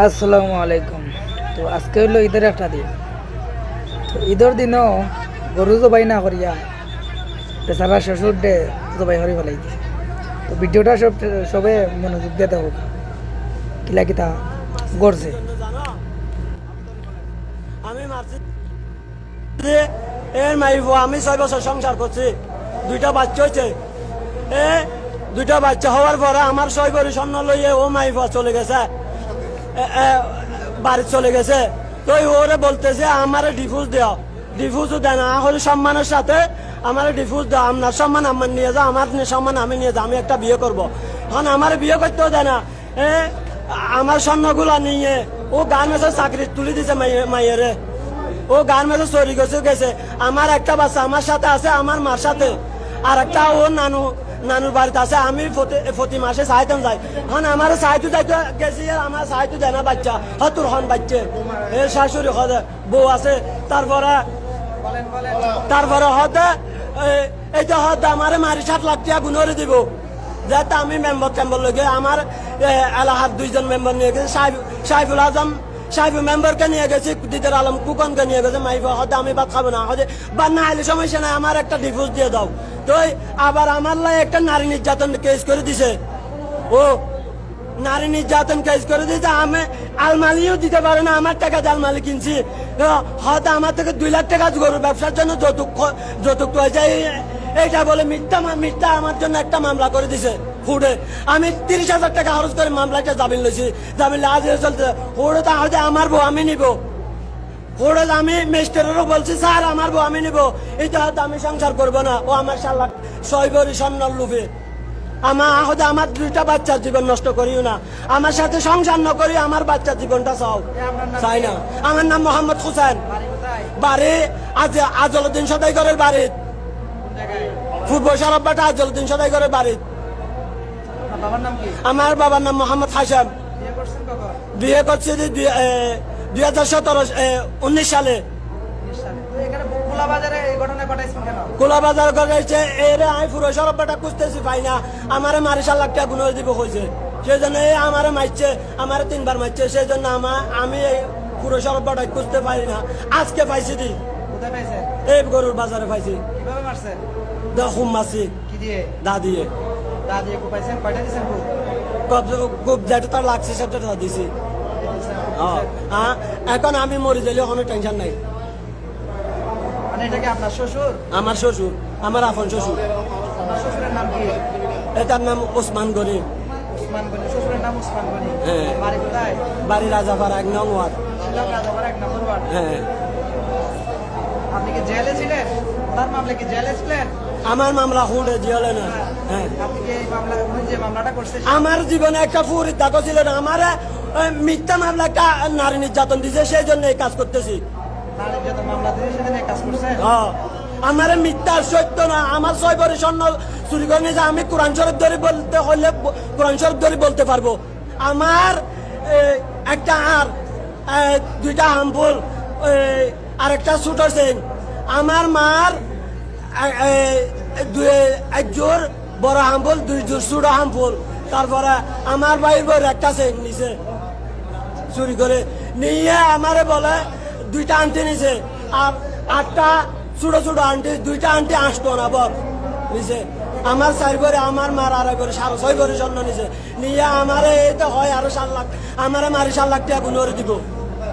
আসসালামু আলাইকুম। তো আজকে হলো ঈদের একটা দিন। তো ঈদের দিনও গরু জবাই না করিয়া বেচারা শ্বশুর ডে জবাই হরি ফেলাই দিছে। তো ভিডিওটা সব সবে মনোযোগ দিয়ে দেখো। কিলা কিতা গড়ছে। এর মাইব, আমি ছয় বছর সংসার করছি। দুইটা বাচ্চা হয়েছে এ, দুইটা বাচ্চা হওয়ার পরে আমার ছয় বড়ি স্বর্ণ লইয়ে ও মাইব চলে গেছে। বাড়ি চলে গেছে। তো ওরে বলতেছে, আমার ডিফুজ দেও। ডিফুজও দেয় না। হলে সম্মানের সাথে আমার ডিফুজ দাও। আপনার সম্মান আমার নিয়ে যাও। আমার সম্মান আমি নিয়ে যাও। আমি একটা বিয়ে করব। এখন আমার বিয়ে করতেও দেয় না। আমার স্বর্ণগুলা নিয়ে ও গান মেসে চাকরি তুলে দিছে মাইয়ে- মাইয়েরে। ও গান মেসে চুরি গেছে গেছে। আমার একটা বাচ্চা আমার সাথে আছে, আমার মার সাথে। আর একটা ও নানু। নানুর বাড়িতে আছে, আমি প্রতি- মাসে সাহায্য যাই। হন আমার সাহায্য যাইতে গেছি, আমার সাহায্য দেয় না বাচ্চা। হতুর হন বাচ্চা। এ শাশুড়ি হদে বউ আছে। তারপরে তারপরে এ- এইটা হতে আমার মারি সাত লাখ টাকা গুণরে দিব। যাতে আমি মেম্বার টেম্বার লগে আমার এলাহার দুইজন মেম্বার নিয়ে গেছে সাহেব- সাহেবুল আজম সাহেব মেম্বারকে নিয়ে গেছি, দিদার আলম কুকনকে নিয়ে গেছে, মাইফা হতে আমি ভাত খাব না হতে বা না হলে সমস্যা নাই, আমার একটা ডিভোর্স দিয়ে দাও। তো আবার আমার লাই একটা নারী নির্যাতন কেস করে দিছে। ও, নারী নির্যাতন কেস করে দিয়েছে আমি আলমালিও দিতে পারে না, আমার টাকা আলমালি কিনছি। হয়তো আমার থেকে দুই লাখ টাকা গরুর ব্যবসার জন্য যৌতুক যৌতুক হয়েছে এইটা বলে মিথ্যা মিথ্যা আমার জন্য একটা মামলা করে দিছে ফুডে আমি তিরিশ হাজার টাকা খরচ করে মামলাটা জামিন লইছি। জামিন আজ চলতে ফুডে তো আমার বউ, আমি নিব। ফুডে আমি মিস্টারেরও বলছি স্যার আমার বউ আমি নিব। এটা হয়তো আমি সংসার করব না। ও আমার সাল্লাহ সৈবরি স্বর্ণর লুভে। আমার হয়তো আমার দুইটা বাচ্চার জীবন নষ্ট করিও না। আমার সাথে সংসার ন করি আমার বাচ্চার জীবনটা চাও। চাই না। আমার নাম মোহাম্মদ হুসেন। বাড়ি আজ আজলুদ্দিন সদাইগরের বাড়ি। ফুটবল সারাব্বাটা আজলুদ্দিন সদাইগরের বাড়ি। আমার বাবার নাম মোহাম্মদ হাসাম বিয়ে করছে যে দুই- হাজার সতেরো এ, উনিশ সালে। বিশ সালে খোলা বাজারে এই ঘটনা ঘটাইছেন কেন কোলা এরে আমি পুরো সরব্বাটা খুঁজতেছি পাই না আমারে মারি সাল লাখ টাকা গুণ দিব হয়েছে সেই জন্য এই আমারে মারছে আমারে তিনবার মারছে সেই জন্য আমার আমি এই পুরো সরব্বাটা খুঁজতে পারি না। আজকে পাইছি দি। এই গরুর বাজারে পাইছি। মারছেন দেখুন মাসি। দা দিয়ে। দা দিয়ে কো পাইছেন? কয়টা দিছেন খুব কব- যেটা তার লাগছে সেটা দিছি। এখন আমি মরে গেলে কোনো টেনশন নাই। মানে এটা কি আপনার শ্বশুর? আমার শ্বশুর আমার আপন শ্বশুর। শ্বশুরের নাম কি? এটার নাম ওসমান গনি। শ্বশুরের নাম উসমান গনি। হ্যাঁ। বাড়ি কোথায়? বাড়ি রাজাপাড়া এক নং ওয়ার্ড। এক নম্বর ওয়ার্ড। হ্যাঁ। আপনি কি জেলে ছিলেন? তার মামলা কি জেলে ছিলেন? আমার মামলা হুঁড়ে জিয়লে না। হ্যাঁ। আমার জীবনে একটা ফুরির দাগ ছিল না। আমার মিথ্যা মামলা একটা নারী নির্যাতন দিছে, সেই জন্য এই কাজ করতেছি। হ্যাঁ। আমার মিথ্যা সত্য না। আমার ছয় বড়ি স্বর্ণ চুরি করে নিয়েছে। আমি কোরআন শরীফ ধরে বলতে হলে কোরআন শরীফ ধরে বলতে পারব। আমার একটা আর দুইটা হামফুল আর একটা ছুটো সেন আমার মার এক জোর, বড় হামফুল দুই জোর ছোট হামফুল তারপরে আমার ভাইয়ের বউর একটা সেন নিছে চুরি করে নিয়ে আমারে বলে, দুইটা আন্টি নিছে। আর আটটা ছোট ছোট আন্টি, দুইটা আন্টি আসতো না বল নিছে আমার চার করে আমার মার আড়াই করে সাড়ে ছয় করে স্বর্ণ নিছে। নিয়ে আমারে এই তো হয় আরও সাত লাখ, আমারে মারি সাত লাখ টাকা গুণরে দিব।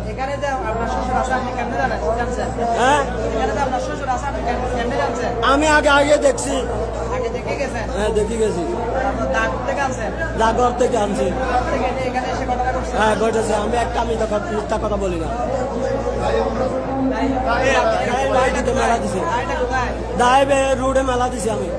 এখানে যে আপনার শ্বশুর আছে আপনি কেমনে জানেন? হ্যাঁ? এখানে যে আপনার শ্বশুর আছে আপনি কেমনে- কেমনে জানছেন? আমি আগে আগে দেখছি। আগে দেখে গেছেন? হ্যাঁ দেখি গেছি। দাগ থেকে আনছেন? জাগর থেকে আনছি। এখানে এসে ঘটনা করছেন হ্যাঁ ঘটেছে। আমি একটা আমি তখন মিথ্যা কথা বলি না। মেলা দিছে। দায় রোডে মেলা দিছি আমি।